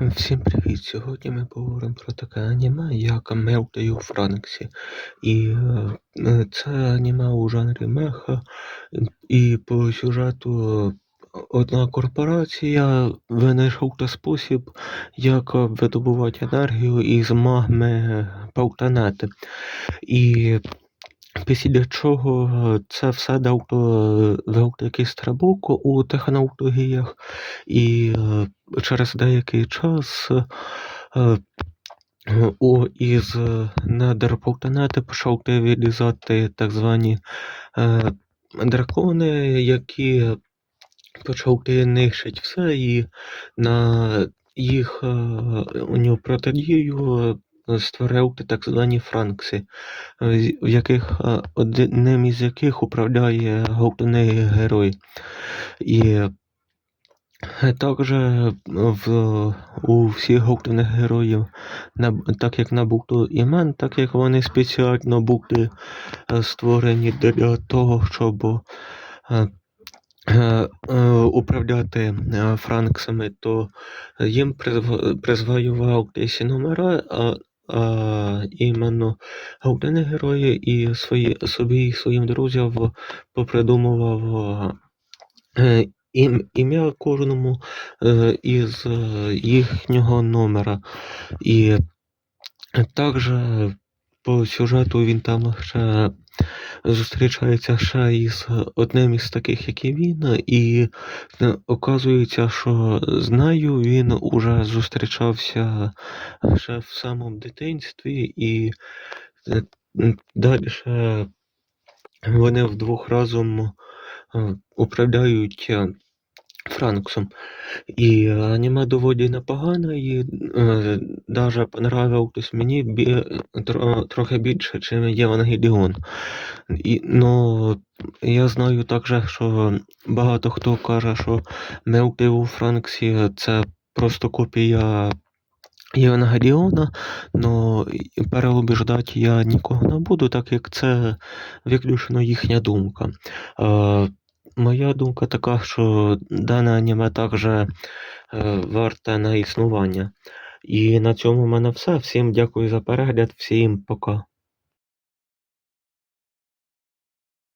Всім привіт! Сьогодні ми поговоримо про таке аніме, як Мелтею у Франксі. І е, це аніме у жанрі меха, і по сюжету одна корпорація винайшов та спосіб, як видобувати енергію із магми Паутанети. І після чого це все дав великий стрибок у технологіях, і е, через деякий час е, у, із недр Паутанети почав вилізати так звані е, дракони, які почали нищити все, і на їх у нього протидію створив так звані Франкси, в яких одним із яких управляє головний герой. І також в, у всіх головних героїв, так як набуто імен, так як вони спеціально були створені для того, щоб управляти Франксами, то їм призваювалися номера, а, іменно головних герої і свої, собі і своїм друзям попридумував е, ім, ім'я кожному е, із їхнього номера. І також по сюжету він там ще зустрічається ще із одним із таких, як і він, і е, оказується, що з нею він уже зустрічався ще в самому дитинстві, і е, далі вони вдвох разом е, управляють Франксом. І аніме доволі непогане, і е, даже понравилось мені бі, тро, трохи більше, ніж Євангеліон. Ну, я знаю також, що багато хто каже, що Мелти у Франксі це просто копія Євангеліона, но переубіждати я нікого не буду, так як це виключно їхня думка. Е, Моя думка така, що дане аніме також е, варте на існування. І на цьому в мене все. Всім дякую за перегляд, всім пока.